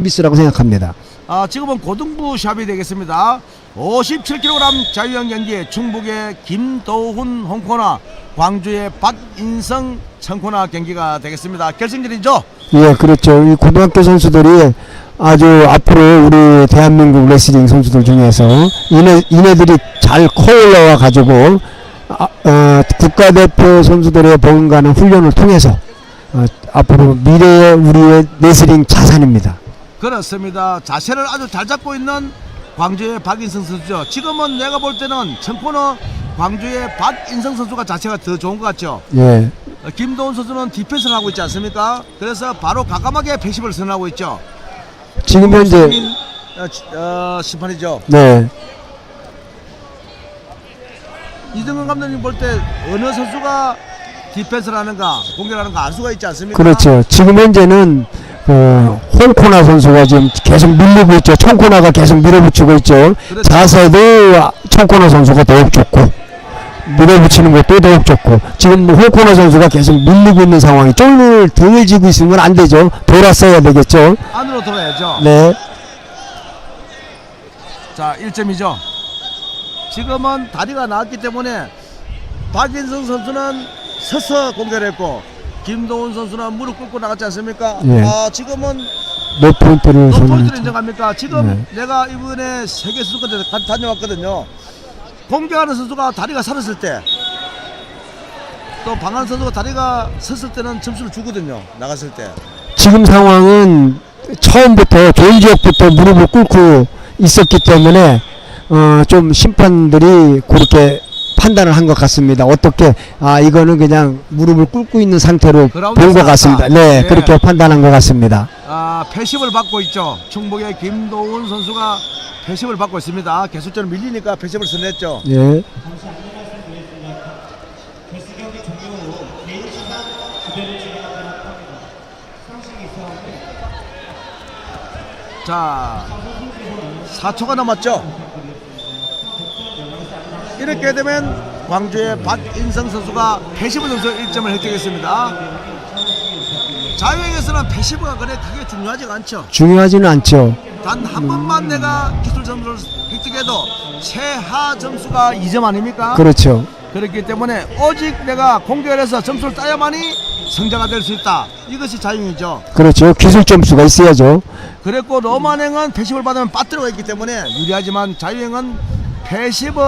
서비스라고 생각합니다. 아, 지금은 고등부 샵이 되겠습니다. 57kg 자유형 경기 충북의 김도훈 홍코나 광주의 박인성 청코나 경기가 되겠습니다. 결승전이죠. 예, 그렇죠. 이 고등학교 선수들이 아주 앞으로 우리 대한민국 레슬링 선수들 중에서 이네, 이네들이 잘 커올라와 가지고 아, 어, 국가대표 선수들의 버금가는 훈련을 통해서 어, 앞으로 미래의 우리의 레슬링 자산입니다. 그렇습니다. 자세를 아주 잘 잡고 있는 광주의 박인성 선수죠. 지금은 내가 볼 때는 청코너 광주의 박인성 선수가 자세가 더 좋은 것 같죠. 예, 어, 김도훈 선수는 디펜스를 하고 있지 않습니까? 그래서 바로 가감하게 패시브를 선언하고 있죠. 지금 현재 어, 지- 어, 심판이죠. 네, 이등근 감독님 볼 때 어느 선수가 디펜스를 하는가 공격을 하는가 알 수가 있지 않습니까? 그렇죠. 지금 현재는 그 홍코나 선수가 지금 계속 밀리고 있죠. 청코나가 계속 밀어붙이고 있죠. 그렇죠. 자세도 청코나 선수가 더욱 좋고 밀어붙이는 것도 더욱 좋고 지금 뭐 홍코나 선수가 계속 밀리고 있는 상황이 쫄을 등을 지고 있으면 안 되죠. 돌았어야 되겠죠. 안으로 돌아야죠. 네, 자 1점이죠. 지금은 다리가 나왔기 때문에 박인성 선수는 서서 공격을 했고 김도훈 선수는 무릎 꿇고 나갔지 않습니까? 예. 아 지금은 몇 포인트를 너 포인트를 손을 인정합니까? 지금 네. 내가 이번에 세계 선수권대 가- 다녀왔거든요. 공격하는 선수가 다리가 살았을 때, 또 방한 선수가 다리가 섰을 때는 점수를 주거든요. 나갔을 때. 지금 상황은 처음부터 개인 지역부터 무릎을 꿇고 있었기 때문에 어, 좀 심판들이 그렇게 판단을 한 것 같습니다. 어떻게 아 이거는 그냥 무릎을 꿇고 있는 상태로 그라운드 본것 상타. 같습니다. 네, 예. 그렇게 판단한 것 같습니다. 아, 패십을 받고 있죠. 충북의 김도훈 선수가 패십을 받고 있습니다. 개수점 밀리니까 패십을 선냈죠. 예, 자, 4초가 남았죠. 이렇게 되면 광주의 박인성 선수가 패시브 점수 1점을 획득했습니다. 자유형에서는 패시브가 그래 크게 중요하지가 않죠. 중요하지는 않죠. 단 한 번만 내가 기술 점수를 획득해도 최하 점수가 2점 아닙니까? 그렇죠. 그렇기 때문에 오직 내가 공격을 해서 점수를 따야만이 성자가 될 수 있다. 이것이 자유형이죠. 그렇죠. 기술 점수가 있어야죠. 그랬고 로만행은 패시브를 받으면 빠뜨려가 있기 때문에 유리하지만 자유형은 패시브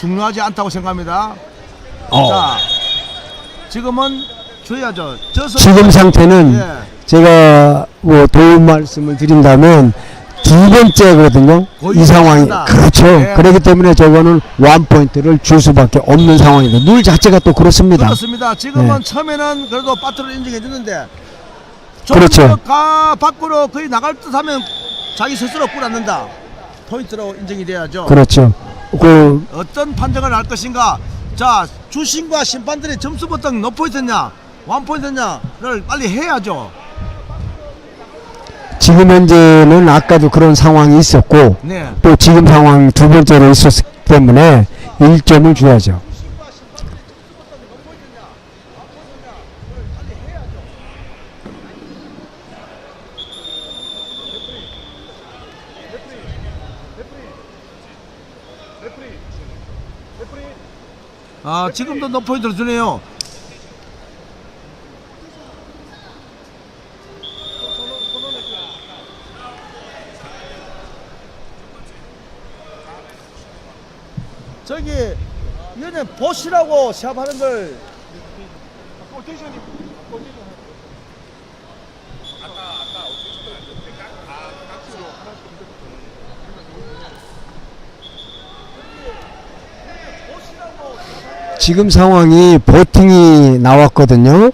중요하지 않다고 생각합니다. 어. 자, 지금은 줘야죠. 지금 상태는 예. 제가 뭐 도움 말씀을 드린다면 두 번째거든요. 이 상황이 맞습니다. 그렇죠. 예. 그렇기 때문에 저거는 원 포인트를 줄 수밖에 없는 상황입니다. 룰 자체가 또 그렇습니다. 그렇습니다. 지금은 네. 처음에는 그래도 빠트를 인정해 주는데 좀 그렇죠. 더가 밖으로 거의 나갈 듯하면 자기 스스로 꿀안는다. 포인트로 인정이 돼야죠. 그렇죠. 그 어떤 판정을 할 것인가? 자, 주심과 심판들이 점수부터 몇 포인트냐, 원 포인트냐를 빨리 해야죠. 지금 현재는 아까도 그런 상황이 있었고 네. 또 지금 상황 두 번째로 있었기 때문에 1점을 줘야죠. 아, 지금도 몇 포인트를 주네요. 저기 얘는 보시라고 시합하는 걸 지금 상황이 버팅이 나왔거든요.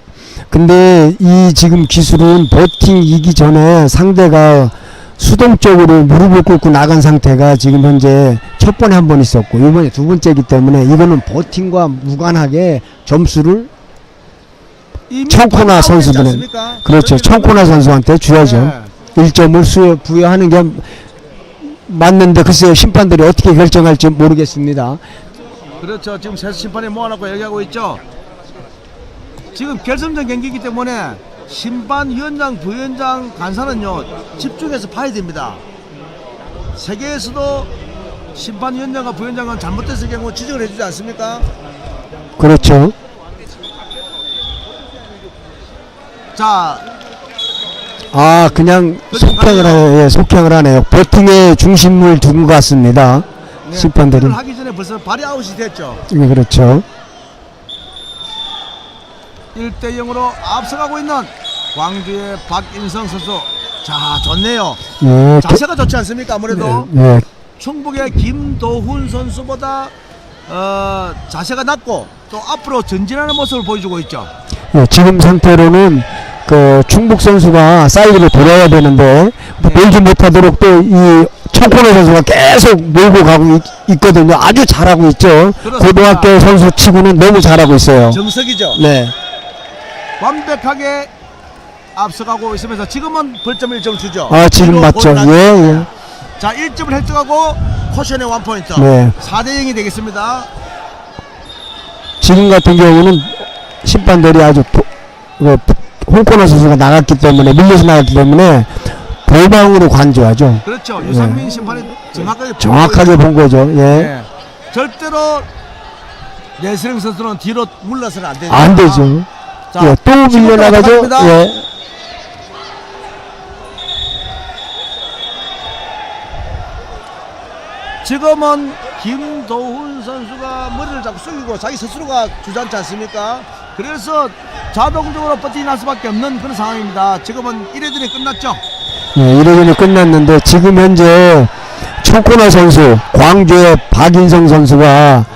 근데 이 지금 기술은 버팅 이기 전에 상대가 수동적으로 무릎을 꿇고 나간 상태가 지금 현재 첫 번에 한 번 있었고 이번에 두 번째이기 때문에 이거는 버팅과 무관하게 점수를 청코나 선수들은 않습니까? 그렇죠. 그렇기 청코나 때문에- 선수한테 줘야죠. 네. 1점을 수 부여하는 게 맞는데 글쎄요 심판들이 어떻게 결정할지 모르겠습니다. 그렇죠. 지금 세 심판이 모아놓고 얘기하고 있죠. 지금 결승전 경기이기 때문에 심판 위원장, 부위원장, 간사는요 집중해서 봐야 됩니다. 세계에서도 심판 위원장과 부위원장은 잘못됐을 경우 지적을 해주지 않습니까? 그렇죠. 자, 아, 그냥 속행을 하네요. 예, 속행을 하네요. 버팅에 중심을 둔 것 같습니다. 네, 심판들이. 를 하기 전에 벌써 발이 아웃이 됐죠. 예, 그렇죠. 1대 0으로 앞서가고 있는 광주의 박인성 선수. 자, 좋네요. 예, 그- 자세가 좋지 않습니까? 아무래도 예, 충북의 김도훈 선수보다 어, 자세가 낮고 또 앞으로 전진하는 모습을 보여주고 있죠. 예, 지금 상태로는 그 충북 선수가 사이드로 돌아야 되는데 네. 돌지 못하도록 또 이 청코너 선수가 계속 몰고 가고 있, 거든요 아주 잘하고 있죠. 그렇습니다. 고등학교 선수 치고는 너무 잘하고 있어요. 정석이죠. 네. 완벽하게 앞서가고 있으면서 지금은 벌점 1점 주죠. 아, 지금 맞죠. 예, 예. 자, 1점을 획득하고 코션의 원포인트. 네. 4대 0이 되겠습니다. 지금 같은 경우는 심판들이 아주 도, 그, 홍코너 선수가 나갔기 때문에 밀려서 나갔기 때문에 도망으로 관조하죠. 그렇죠. 유상민 심판이 정확하게 네. 정확하게 본 거죠. 예. 네. 절대로 내스링 선수는 뒤로 물러서는 안 되죠. 안 되죠. 자, 예, 또 밀려나가죠. 예. 지금은 김도훈 선수가 머리를 자꾸 숙이고 자기 스스로가 주저앉지 않습니까? 그래서 자동적으로 버티날 수밖에 없는 그런 상황입니다. 지금은 1회전이 끝났죠. 예, 1회전이 끝났는데 지금 현재 청코나 선수, 광주의 박인성 선수가 서-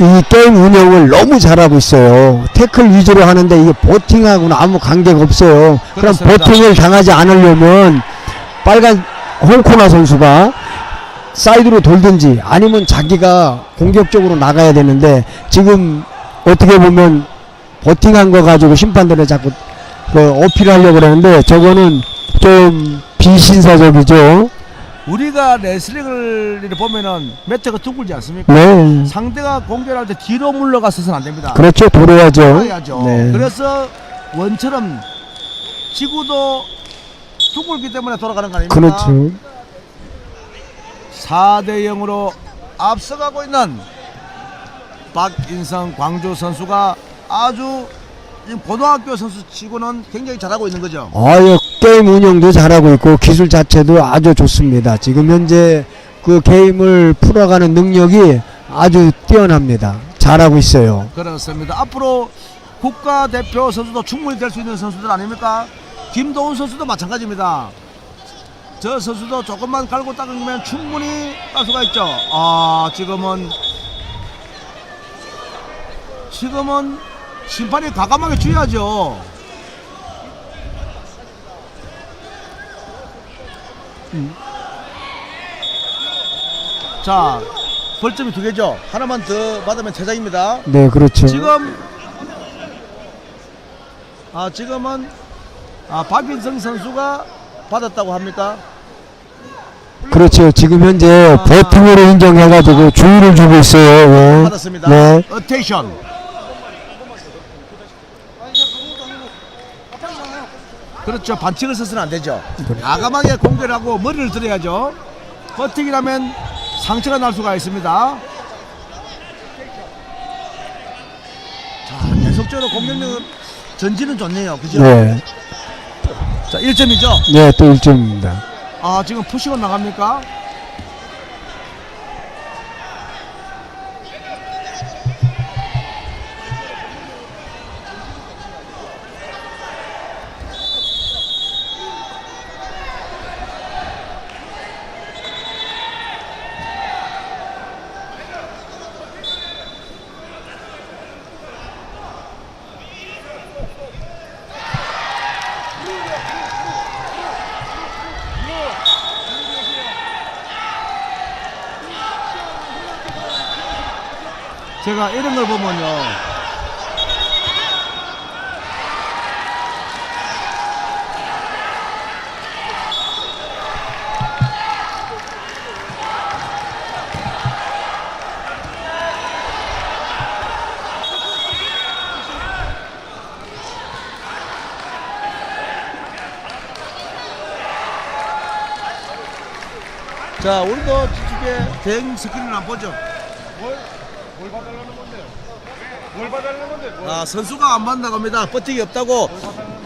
이 게임 운영을 너무 잘하고 있어요. 태클 위주로 하는데 이게 버팅하고는 아무 관계가 없어요. 그럼 그렇습니다. 버팅을 당하지 않으려면 빨간 홍코나 선수가 사이드로 돌든지 아니면 자기가 공격적으로 나가야 되는데 지금 어떻게 보면 버팅한 거 가지고 심판들은 자꾸 그 어필하려고 그러는데 저거는 좀 비신사적이죠. 우리가 레슬링을 보면은 매트가 둥글지 않습니까? 네. 상대가 공격할 때 뒤로 물러가서는 안 됩니다. 그렇죠. 돌아야죠. 돌아야죠. 네. 그래서 원처럼 지구도 둥글기 때문에 돌아가는 거 아닙니까? 그렇죠. 4대 0으로 앞서가고 있는 박인성 광주 선수가 아주 지금 고등학교 선수 치고는 굉장히 잘하고 있는 거죠. 아유, 게임 운영도 잘하고 있고 기술 자체도 아주 좋습니다. 지금 현재 그 게임을 풀어가는 능력이 아주 뛰어납니다. 잘하고 있어요. 그렇습니다. 앞으로 국가대표 선수도 충분히 될 수 있는 선수들 아닙니까? 김도훈 선수도 마찬가지입니다. 저 선수도 조금만 갈고 닦으면 충분히 갈 수가 있죠. 아 지금은 지금은 심판이 과감하게 주의하죠. 자 벌점이 두 개죠. 하나만 더 받으면 퇴장입니다. 네, 그렇죠. 지금 아 지금은 아 박인성 선수가 받았다고 합니까? 그렇죠. 지금 현재 아. 버팅으로 인정해가지고 주의를 주고 있어요. 예. 받았습니다. 네. 어테이션. 그렇죠. 반칙을 써서는 안 되죠. 과감하게 공격하고 머리를 들어야죠. 버팅이라면 상처가 날 수가 있습니다. 자, 계속적으로 공격력 전진은 좋네요. 그죠? 네. 자, 1점이죠. 네, 또 1점입니다. 아, 지금 푸시건 나갑니까? 제가 이런 걸 보면요. 자, 우리도 뒤쪽에 대응 스크린을 한번 보죠. 뭘? 봐달라는 건데? 뭘 봐달라는 건데? 뭘 아, 선수가 안 받는다고 합니다. 버티기 없다고.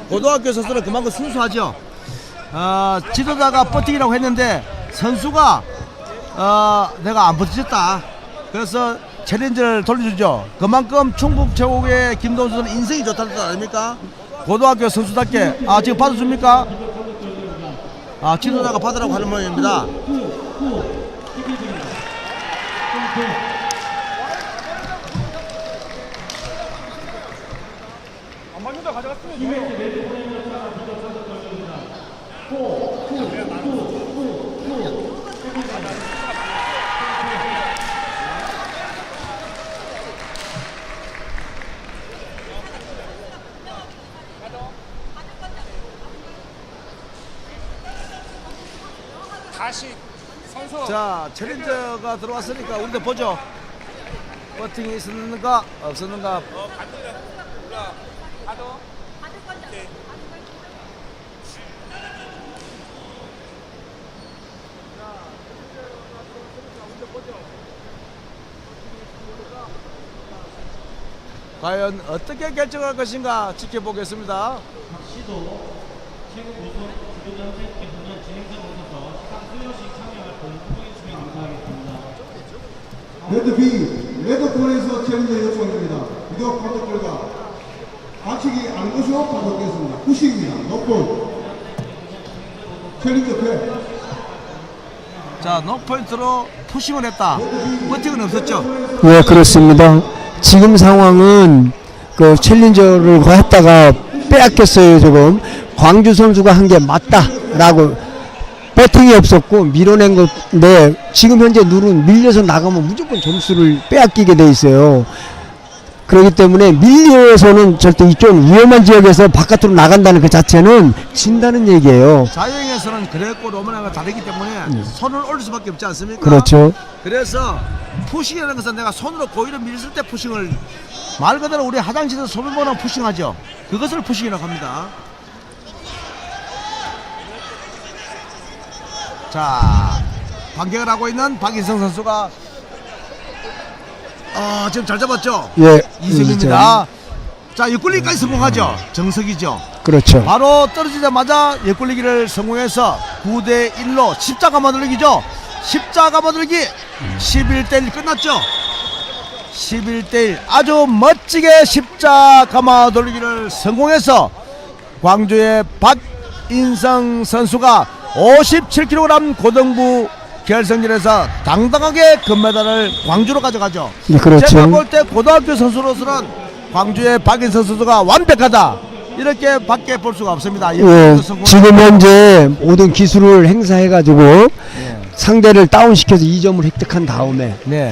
고등학교 선수는 그만큼 순수하죠. 아, 지도자가 버티기라고 했는데 선수가 어, 내가 안 버티겠다. 그래서 챌린저를 돌려주죠. 그만큼 충북 최고의 김동훈 선수는 인생이 좋다는 뜻 아닙니까? 고등학교 선수답게 아 지금 받아줍니까? 아 지도자가 받으라고 하는 모양입니다. 다시 선수 자 챌린저가 들어왔으니까 우리도 보죠. 버팅이 있었는가 없었는가 과연 어떻게 결정할 것인가 지켜보겠습니다. 레드 B, 레드콜에서 챌린저 요청입니다. 비디오 판독 결과 반칙이 안 것으로 판독됐습니다. 90입니다. 노골. 챌린저 패. 자, 노포인트로 푸싱을 했다. 버팅은 없었죠. 예, 그렇습니다. 지금 상황은 그 챌린저를 했다가 빼앗겼어요, 지금. 광주 선수가 한 게 맞다라고 배팅이 없었고 밀어낸 건데 지금 현재 누른 밀려서 나가면 무조건 점수를 빼앗기게 돼 있어요. 그렇기 때문에 밀려서는 절대 이쪽 위험한 지역에서 바깥으로 나간다는 그 자체는 진다는 얘기예요. 자유형에서는 그랬고 로마나가 다르기 때문에 손을 올릴 수밖에 없지 않습니까? 그렇죠. 그래서 푸싱이라는 것은 내가 손으로 고의로 밀었을 때 푸싱을 말 그대로 우리 화장실에서 소변 보는 푸싱하죠. 그것을 푸싱이라고 합니다. 자, 반격을 하고 있는 박인성 선수가 어, 지금 잘 잡았죠? 예. 이승입니다. 자, 옆굴리기까지 성공하죠. 정석이죠. 그렇죠. 바로 떨어지자마자 옆굴리기를 성공해서 9대 1로 십자가 마들기죠. 십자가 마들기 11대 1 끝났죠. 11대 1 아주 멋지게 십자가 마들기를 성공해서 광주의 박인성 선수가 57kg 고등부 결승전에서 당당하게 금메달을 광주로 가져가죠. 네, 그렇죠. 제가 볼 때 고등학교 선수로서는 광주의 박인선 선수가 완벽하다 이렇게 밖에 볼 수가 없습니다. 예, 지금 현재 모든 기술을 행사해가지고 예. 상대를 다운시켜서 2점을 획득한 다음에 네.